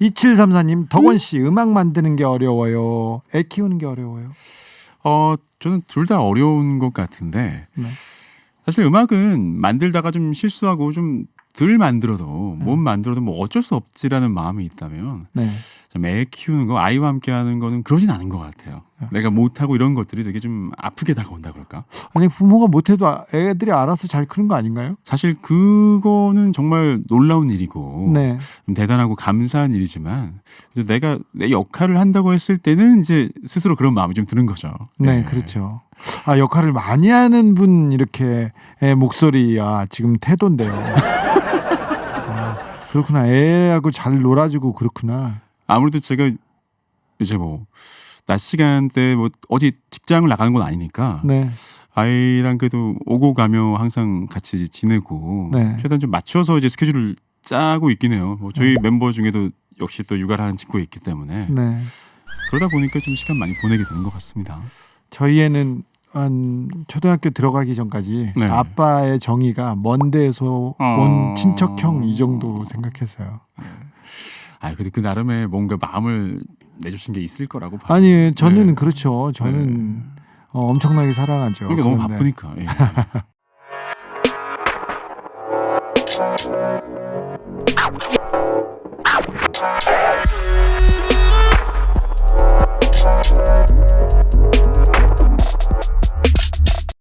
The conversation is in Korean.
2734님, 덕원 씨 음악 만드는 게 어려워요. 애 키우는 게 어려워요. 어, 저는 둘 다 어려운 것 같은데 네. 사실 음악은 만들다가 좀 실수하고 좀 덜 만들어도 못 만들어도 뭐 어쩔 수 없지라는 마음이 있다면 네. 좀애 키우는 거 아이와 함께 하는 거는 그러진 않은 것 같아요. 네. 내가 못하고 이런 것들이 되게 좀 아프게 다가온다 그럴까? 아니 부모가 못해도 아- 애들이 알아서 잘 크는 거 아닌가요? 사실 그거는 정말 놀라운 일이고 네. 좀 대단하고 감사한 일이지만 내가 내 역할을 한다고 했을 때는 이제 스스로 그런 마음이 좀 드는 거죠. 네, 예. 그렇죠. 아 역할을 많이 하는 분 이렇게 애 목소리야 지금 태도인데요. 아, 그렇구나. 애하고 잘 놀아주고 그렇구나. 아무래도 제가 이제 뭐 낮 시간대 뭐 어디 직장을 나가는 건 아니니까 네, 아이랑 그래도 오고 가며 항상 같이 지내고 네. 최대한 좀 맞춰서 이제 스케줄을 짜고 있긴 해요. 뭐 저희 멤버 중에도 역시 또 육아를 하는 친구가 있기 때문에 네. 그러다 보니까 좀 시간 많이 보내게 되는 것 같습니다. 저희 애는 한 초등학교 들어가기 전까지 네. 아빠의 정의가 먼 데에서 어. 온 친척형 이 정도 생각했어요. 아 근데 그 나름의 뭔가 마음을 내주신 게 있을 거라고 봐요. 아니 저는 네. 그렇죠. 저는 어, 엄청나게 사랑하죠. 그러니까 너무 그런데 바쁘니까. 예.